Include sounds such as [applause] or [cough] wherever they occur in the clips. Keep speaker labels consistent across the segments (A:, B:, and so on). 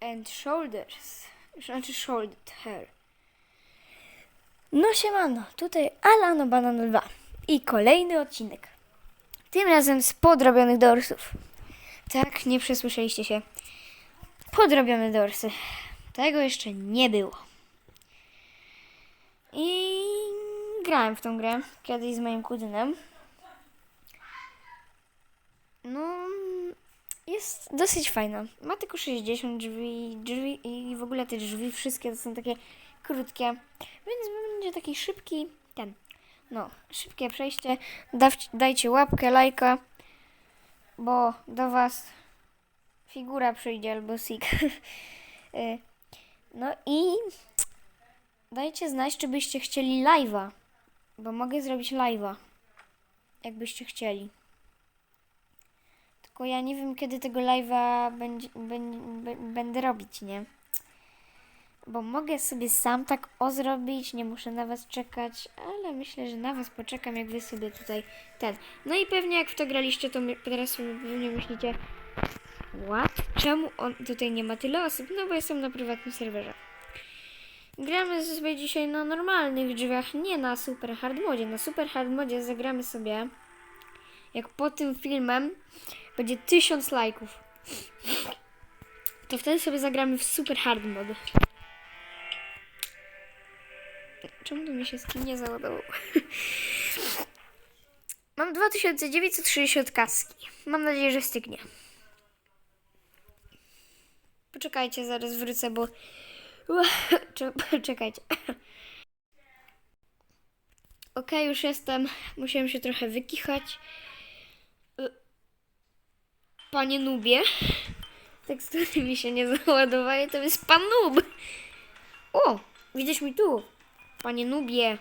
A: and Shoulders. Znaczy shouldered hair. No siemano, tutaj Alano Banana 2 i kolejny odcinek. Tym razem z podrobionych dorsów. Tak, nie przesłyszeliście się. Podrobione dorsy. Tego jeszcze nie było. I grałem w tą grę kiedyś z moim kuzynem. No, jest dosyć fajna. Ma tylko 60 drzwi, drzwi i w ogóle te drzwi wszystkie to są takie krótkie, więc będzie taki szybki ten. No, szybkie przejście. Dajcie łapkę, lajka, bo do Was figura przyjdzie albo sik. [laughs] Y, no i dajcie znać, czy byście chcieli live'a, bo mogę zrobić live'a, jakbyście chcieli. Tylko ja nie wiem, kiedy tego live'a be- będę robić, nie? Bo mogę sobie sam tak o zrobić, nie muszę na was czekać, ale myślę, że na was poczekam, jak wy sobie tutaj ten. No i pewnie jak w to graliście, to teraz pewnie myślicie, what? Czemu on tutaj nie ma tyle osób? No bo jestem na prywatnym serwerze. Gramy sobie dzisiaj na normalnych drzwiach, nie na super hard modzie. Na super hard modzie zagramy sobie, jak po tym filmem będzie tysiąc lajków, to wtedy sobie zagramy w super hard mode. Czemu to mi się skin nie załadował? [laughs] Mam 2960 kaski. Mam nadzieję, że stygnie. Poczekajcie, zaraz wrócę, bo... [laughs] Cze- Czekajcie. [laughs] Okej, już jestem. Musiałem się trochę wykichać. Panie Nubie. Tekstury mi się nie [laughs] załadowały, to jest pan Nub. O, widzisz mi tu. Panie Nubie.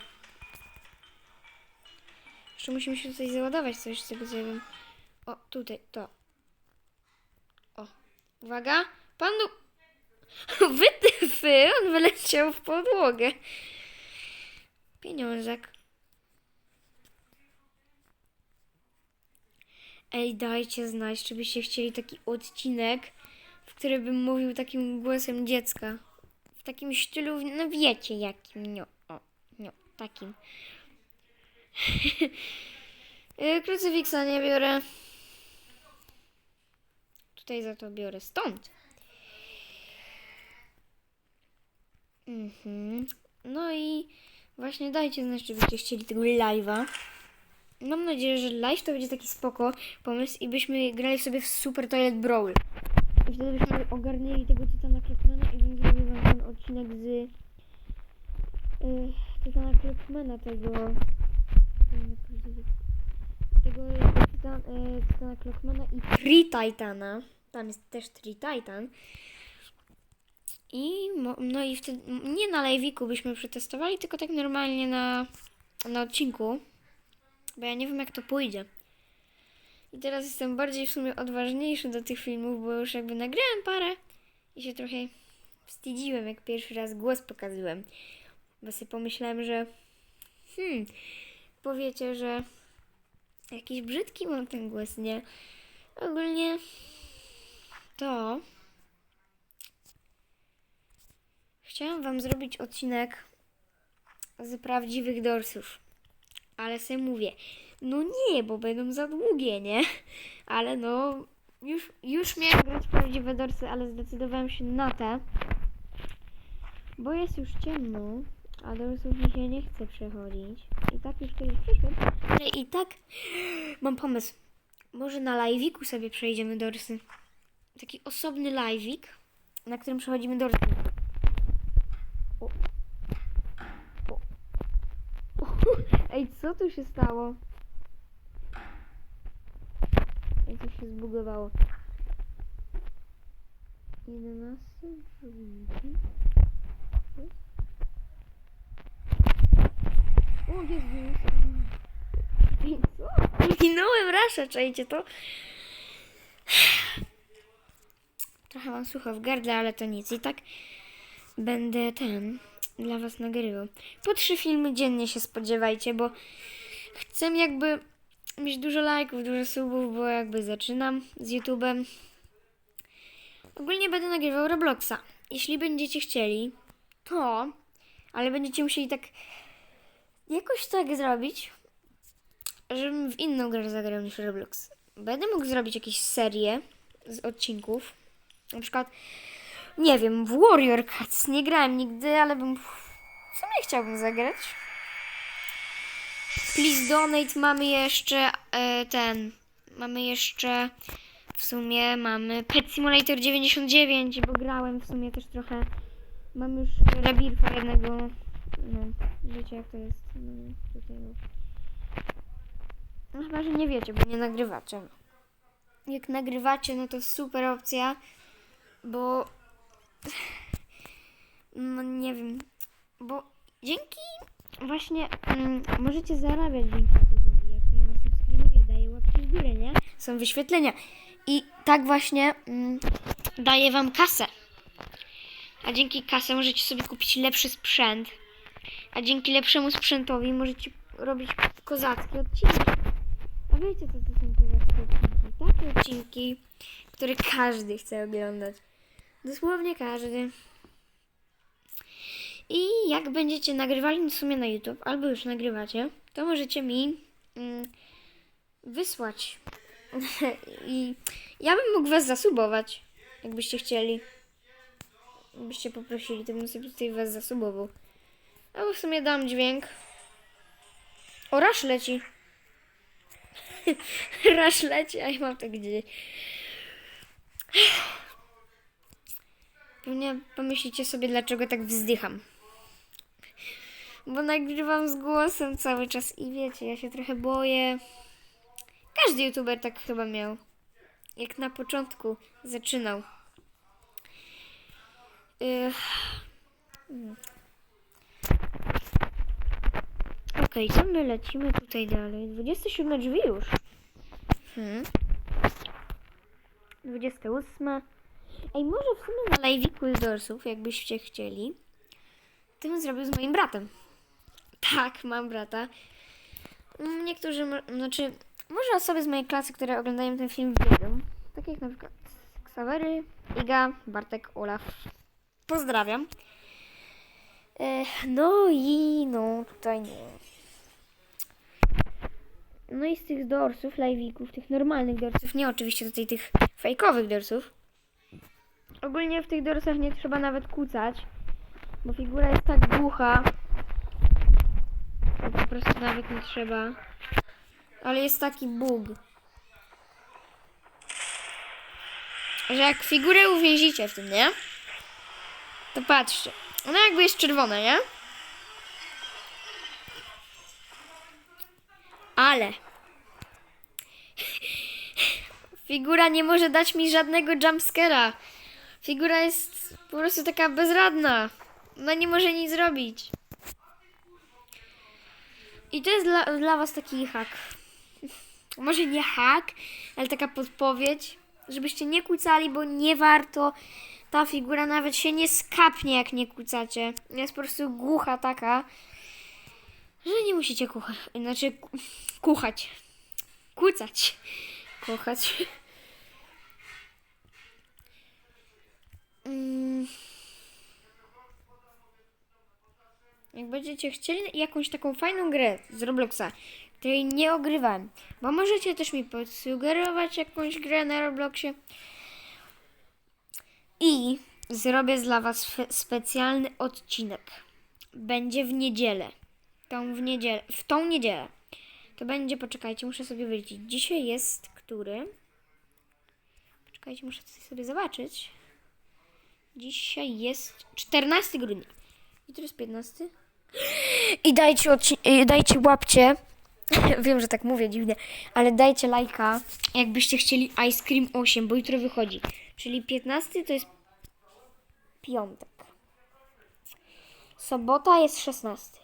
A: Jeszcze musimy się tutaj załadować coś z tego co ja wiem. O, tutaj, to. O, uwaga. Pan Nub. [laughs] Wytyfy, on wyleciał w podłogę. Pieniążek. Ej, dajcie znać, czy byście chcieli taki odcinek, w którym bym mówił takim głosem dziecka. W takim stylu, no wiecie jakim, no, o, no, takim. [laughs] Y, Krucyfiksa nie biorę. Tutaj za to biorę stąd. Mhm. No i właśnie dajcie znać, czy byście chcieli tego live'a. Mam nadzieję, że live to będzie taki spoko pomysł i byśmy grali sobie w Super Toilet Brawl. I wtedy byśmy ogarnęli tego Tytana Clockmana i zrobił wam ten odcinek z y, Tytana Clockmana tego z tego Tytan, y, Tytana Clockmana i Tree Titana. Tam jest też Tree Titan. I no i wtedy nie na live'iku byśmy przetestowali, tylko tak normalnie na, na odcinku. Bo ja nie wiem jak to pójdzie. I teraz jestem bardziej w sumie odważniejszy do tych filmów, bo już jakby nagrałem parę i się trochę wstydziłem, jak pierwszy raz głos pokazałem. Bo sobie pomyślałem, że hmm, powiecie, że jakiś brzydki mam ten głos, nie? Ogólnie to chciałam wam zrobić odcinek z prawdziwych dorsów. Ale sobie mówię, no nie, bo będą za długie, nie? [laughs] Ale no, już, już miałem grać prawdziwe dorsy, ale zdecydowałem się na te. Bo jest już ciemno, a dorsów mi się nie chce przechodzić. I tak już kiedyś przeszłem. Ale i tak [gasps] mam pomysł. Może na live'iku sobie przejdziemy dorsy. Taki osobny live'ik, na którym przechodzimy dorsy. O. O. Ej, co tu się stało? Ej, coś się zbugowało. 11 drugi. O, jest minus. Minąłem raszę, czajcie to? Trochę mam sucho w gardle, ale to nic. I tak będę ten dla was nagrywał. Po trzy filmy dziennie się spodziewajcie, bo chcę jakby mieć dużo lajków, dużo subów, bo jakby zaczynam z YouTube'em. ogólnie będę nagrywał Robloxa. Jeśli będziecie chcieli, to, ale będziecie musieli tak jakoś tak zrobić, żebym w inną grę zagrał niż Roblox. Będę mógł zrobić jakieś serię z odcinków. Na przykład, nie wiem, w Warrior Cats nie grałem nigdy, ale bym w sumie chciałbym zagrać. Please donate mamy jeszcze e, ten. Mamy jeszcze w sumie mamy Pet Simulator 99, bo grałem w sumie też trochę. Mam już Rebirfa jednego. No, wiecie jak to jest. No, tutaj no. no chyba, że nie wiecie, bo nie nagrywacie. Jak nagrywacie, no to super opcja, bo no nie wiem, bo dzięki właśnie mm, możecie zarabiać dzięki YouTube'owi, jak was subskrybuje, daje łapki w górę, nie? Są wyświetlenia i tak właśnie mm, daje wam kasę. A dzięki kasę możecie sobie kupić lepszy sprzęt. A dzięki lepszemu sprzętowi możecie robić kozackie odcinki. A wiecie co to są kozackie odcinki? Takie odcinki, które każdy chce oglądać. Dosłownie każdy. I jak będziecie nagrywali w sumie na YouTube, albo już nagrywacie, to możecie mi mm, wysłać. [laughs] I ja bym mógł was zasubować, jakbyście chcieli. Jakbyście poprosili, to bym sobie tutaj was zasubował. Albo w sumie dam dźwięk. O, rasz leci. [laughs] rasz leci, a ja mam to gdzieś. Pewnie pomyślicie sobie, dlaczego tak wzdycham. Bo nagrywam z głosem cały czas i wiecie, ja się trochę boję. Każdy youtuber tak chyba miał. Jak na początku zaczynał. Mm. Okej, co my lecimy tutaj dalej? 27 drzwi już. Hmm. 28. Ej, może w sumie na live'iku z Dorsów, jakbyście chcieli, to bym zrobił z moim bratem. Tak, mam brata. Mm, Niektórzy, znaczy, może osoby z mojej klasy, które oglądają ten film wiedzą. Tak jak na przykład Ksawery, Iga, Bartek, Olaf. Pozdrawiam. E, no i no tutaj nie. No i z tych dorsów, live'ików, tych normalnych dorsów, nie oczywiście tutaj tych fejkowych dorsów. Ogólnie w tych dorsach nie trzeba nawet kucać, bo figura jest tak głucha, po prostu nawet nie trzeba. Ale jest taki bug, że jak figurę uwięzicie w tym, nie? To patrzcie, ona jakby jest czerwona, nie? Ale [laughs] figura nie może dać mi żadnego jumpscare'a. Figura jest po prostu taka bezradna. Ona nie może nic zrobić. I to jest dla, dla was taki hak. [laughs] Może nie hak, ale taka podpowiedź, żebyście nie kłócali, bo nie warto. Ta figura nawet się nie skapnie, jak nie kłócacie. Jest po prostu głucha taka, że nie musicie kuchać. Znaczy, ku- kuchać. Kłócać. Kuchać. Jak będziecie chcieli jakąś taką fajną grę z Robloxa, której nie ogrywałem, bo możecie też mi podsugerować jakąś grę na Robloxie i zrobię dla Was specjalny odcinek. Będzie w niedzielę. Tą w niedzielę, w tą niedzielę. To będzie, poczekajcie, muszę sobie wyliczyć. Dzisiaj jest który? Poczekajcie, muszę sobie zobaczyć. Dzisiaj jest 14 grudnia. I to jest 15. I dajcie, dajcie łapcie. [laughs] Wiem, że tak mówię dziwnie, ale dajcie lajka, jakbyście chcieli Ice Cream 8, bo jutro wychodzi. Czyli 15 to jest piątek. Sobota jest 16.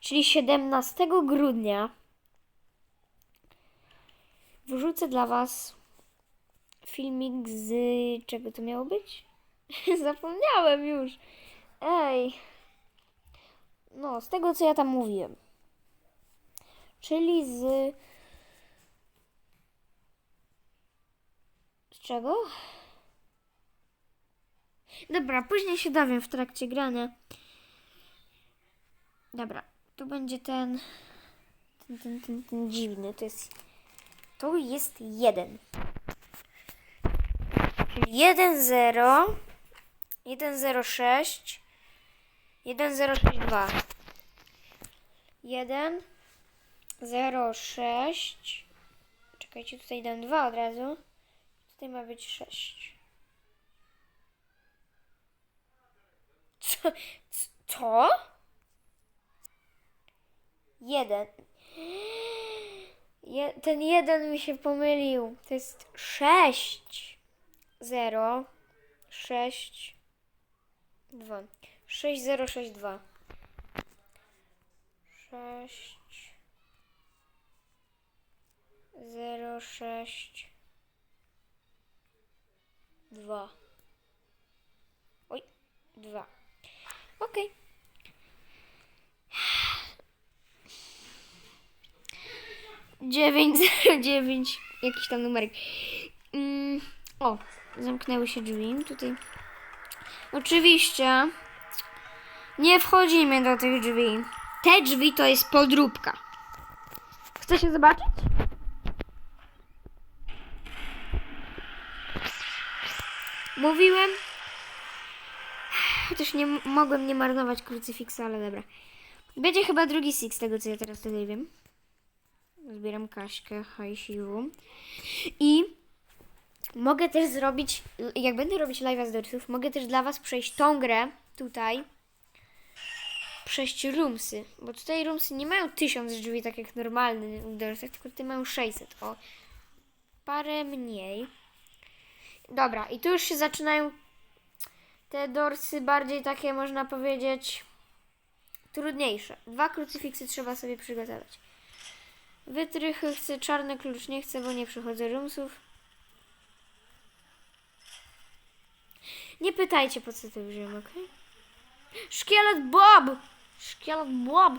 A: Czyli 17 grudnia wrzucę dla Was filmik z czego to miało być? [laughs] Zapomniałem już. Ej. No, z tego co ja tam mówiłem. Czyli z. Z czego? Dobra, później się dowiem w trakcie grania. Dobra, tu będzie ten, ten, ten, ten, ten dziwny. To jest, to jest jeden. Czyli 1, 0, 1, 0, 6, 1, 0, 6, 2. 1, 0, 6. Czekajcie, tutaj dam 2 od razu. Tutaj ma być 6. Co? Co? Jeden. Je, ten jeden mi się pomylił. To jest sześć. Zero. Sześć. Dwa. Sześć, zero, sześć, dwa. Sześć. Zero, sześć. Dwa. Oj, dwa. Okej. Dziewięć, dziewięć. Jakiś tam numerek. Mm, o, zamknęły się drzwi. Tutaj. Oczywiście. Nie wchodzimy do tych drzwi. Te drzwi to jest podróbka. Chce się zobaczyć? Mówiłem. Chociaż nie mogłem nie marnować krucyfiksa, ale dobra. Będzie chyba drugi six, tego co ja teraz tutaj wiem. Zbieram Kaśkę, hajsiu. I mogę też zrobić, jak będę robić live'a z dorsów, mogę też dla Was przejść tą grę tutaj. Przejść roomsy, bo tutaj roomsy nie mają tysiąc drzwi, tak jak normalny w dorsach, tylko tutaj mają 600, o. Parę mniej. Dobra, i tu już się zaczynają te dorsy bardziej takie, można powiedzieć, trudniejsze. Dwa krucyfiksy trzeba sobie przygotować. Wytrychy chcę, czarny klucz nie chcę, bo nie przychodzę roomsów. Nie pytajcie, po co to wziąłem, ok? Szkielet Bob! Szkielet Bob!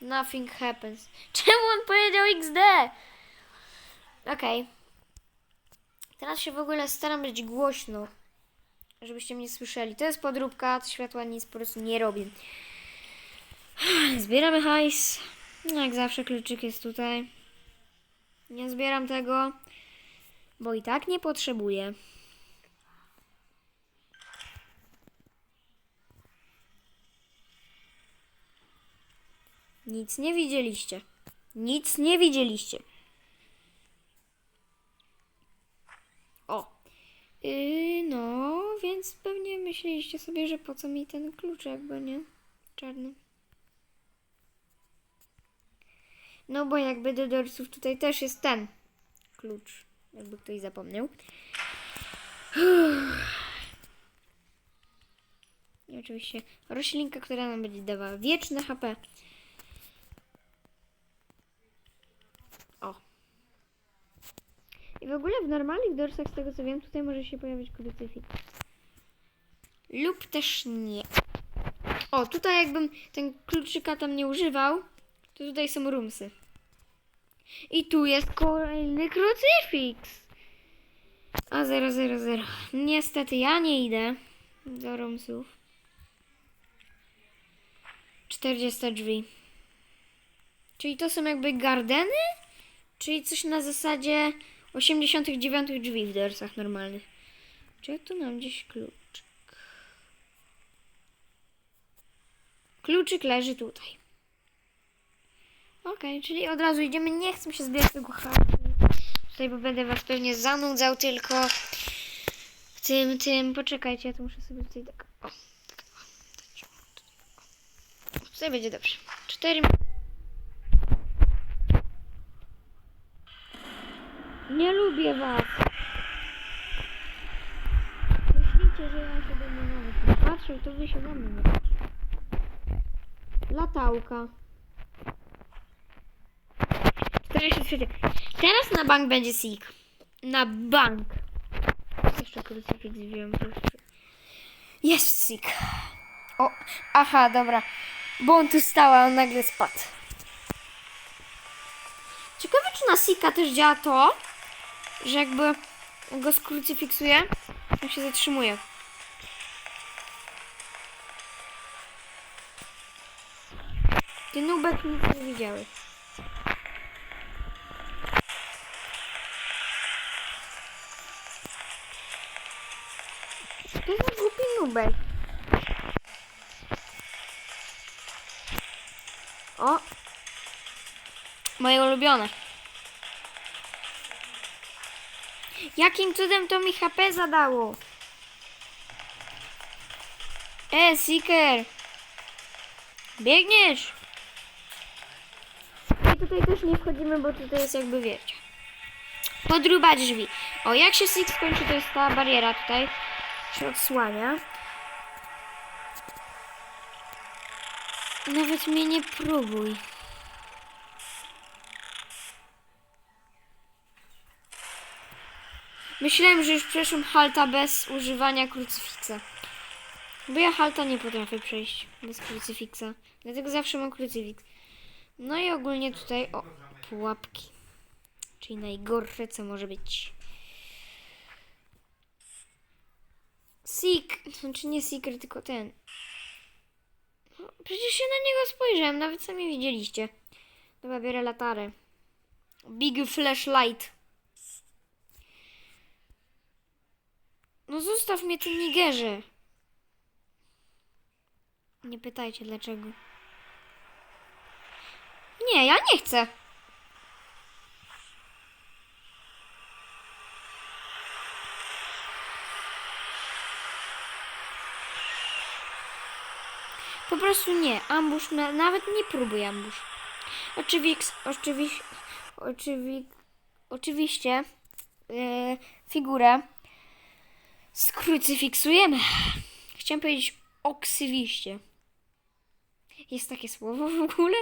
A: Nothing happens. [laughs] Czemu on powiedział XD? Okej. Teraz się w ogóle staram być głośno, żebyście mnie słyszeli. To jest podróbka, to światła nic po prostu nie robię. [sighs] Zbieramy hajs. No, Jak zawsze kluczyk jest tutaj. Nie zbieram tego, bo i tak nie potrzebuję. Nic nie widzieliście. Nic nie widzieliście. O. Yy, no, więc pewnie myśleliście sobie, że po co mi ten kluczek, bo nie? Czarny. No bo jakby do dorsów tutaj też jest ten klucz. Jakby ktoś zapomniał. I oczywiście roślinka, która nam będzie dawała wieczne HP. W ogóle w normalnych dorsach, z tego co wiem, tutaj może się pojawić krucyfiks. Lub też nie. O, tutaj jakbym ten kluczyka tam nie używał, to tutaj są rumsy. I tu jest kolejny krucyfiks. A 000. Niestety ja nie idę do rumsów. 40 drzwi. Czyli to są jakby gardeny? Czyli coś na zasadzie 89 drzwi w dorsach normalnych. Czy ja tu mam gdzieś kluczyk? Kluczyk leży tutaj. Okej, czyli od razu idziemy. Nie chcę się zbierać tego hajsu. Tutaj, bo będę was pewnie zanudzał tylko tym, tym. Poczekajcie, ja to muszę sobie tutaj tak. O, tak, o, o. Tutaj będzie dobrze. Cztery. Nie lubię was. Myślicie, że ja się będę nawet nie patrzył, to wy się na mnie. Latałka. 43. Teraz na bank będzie sik. Na bank. Jeszcze krucyfiks wziąłem. Jest sik. O, aha, dobra. Bo on tu stał, a on nagle spadł. Ciekawe, czy na sika też działa to, że jakby go skrucyfiksuję, to się zatrzymuje. Ty nubek nic nie widziałeś. To jest głupi nubek. O! Moje ulubione. Jakim cudem to mi HP zadało? E, Seeker! Biegniesz! I tutaj też nie wchodzimy, bo tutaj jest jakby wiecie. Podruba drzwi. O, jak się Six skończy, to jest ta bariera tutaj. Się odsłania. Nawet mnie nie próbuj. Myślałem, że już przeszłam halta bez używania krucyfiksa. Bo ja halta nie potrafię przejść bez krucyfiksa. Dlatego zawsze mam krucyfiks. No i ogólnie tutaj, o, pułapki. Czyli najgorsze, co może być. Seek, znaczy nie Seeker, tylko ten. No, przecież się na niego spojrzałem, nawet sami widzieliście. Dobra, biorę latarę. Big flashlight. No zostaw mnie ty Nigerze. Nie pytajcie dlaczego. Nie, ja nie chcę. Po prostu nie. Ambush, na, nawet nie próbuj ambush. Oczywiście, oczywiście, oczywi, oczywiście yy, figurę skrucyfiksujemy. Chciałem powiedzieć oksywiście. Jest takie słowo w ogóle?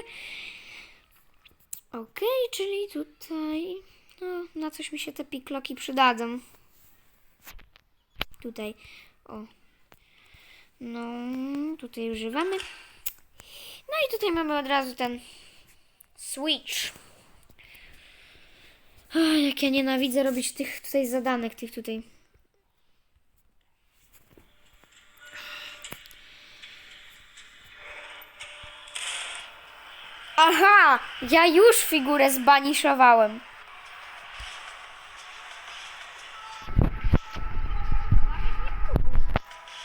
A: Okej, czyli tutaj. No, na coś mi się te pikloki przydadzą. Tutaj. O. No, tutaj używamy. No i tutaj mamy od razu ten switch. Ach, jak ja nienawidzę robić tych tutaj zadanek, tych tutaj. Aha! Ja już figurę zbaniszowałem.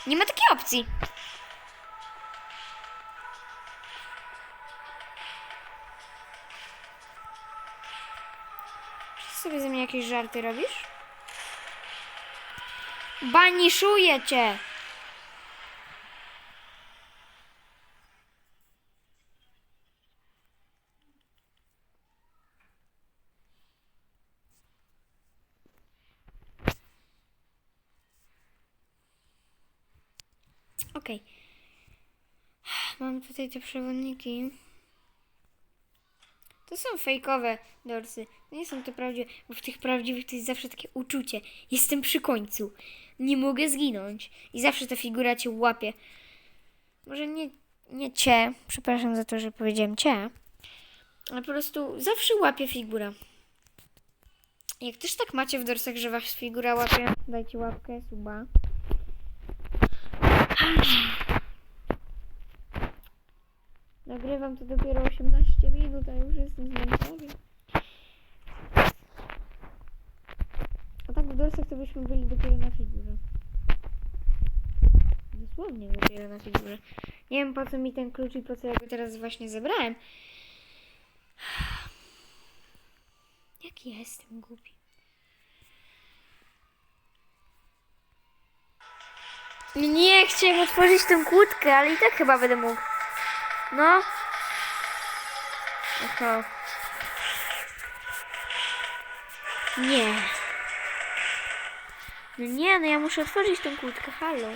A: Nie ma takiej opcji. Czy sobie ze mnie jakieś żarty robisz? Baniszuję cię! Okej. Mam tutaj te przewodniki. To są fejkowe dorsy. Nie są to prawdziwe, bo w tych prawdziwych to jest zawsze takie uczucie. Jestem przy końcu. Nie mogę zginąć. I zawsze ta figura cię łapie. Może nie, nie cię. Przepraszam za to, że powiedziałem cię. Ale po prostu zawsze łapie figura. Jak też tak macie w dorsach, że was figura łapie, dajcie łapkę, suba. Nagrywam to dopiero 18 minut, a już jestem zmęczony. A tak w dorsach to byśmy byli dopiero na figurze. Dosłownie dopiero na figurze. Nie wiem po co mi ten klucz i po co ja go teraz właśnie zebrałem. [sighs] Jaki ja jestem głupi. Nie chciałem otworzyć tą kłódkę, ale i tak chyba będę mógł. No. Aha. Nie. No nie, no ja muszę otworzyć tą kłódkę, halo.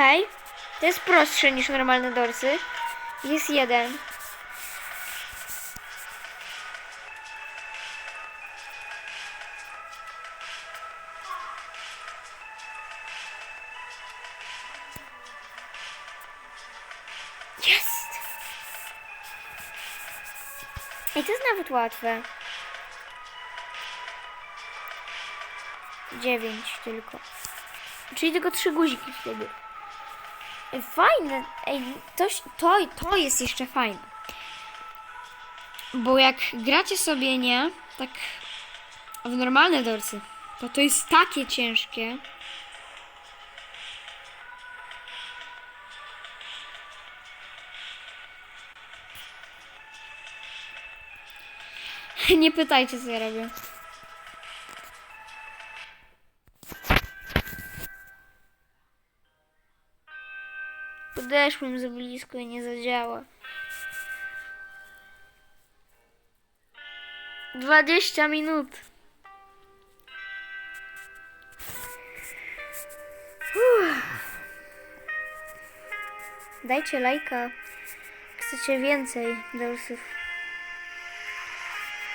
A: Okej. To jest prostsze niż normalne dorsy. Jest jeden. Jest! I to jest nawet łatwe. Dziewięć tylko. Czyli tylko trzy guziki wtedy. Fajne. Ej, to, to, to jest jeszcze fajne. Bo jak gracie sobie, nie? Tak w normalne dorsy, to to jest takie ciężkie. [laughs] Nie pytajcie, co ja robię. Podeszłem za blisko i nie zadziała. 20 minut. Uff. Dajcie lajka. Chcecie więcej dorsów.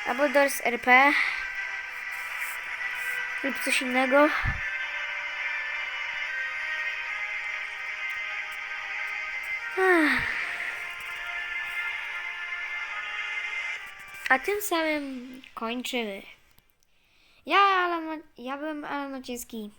A: Albo dors RP. Lub coś innego. A tym samym kończymy. Ja, Alan, ja byłem Alan Maciejski.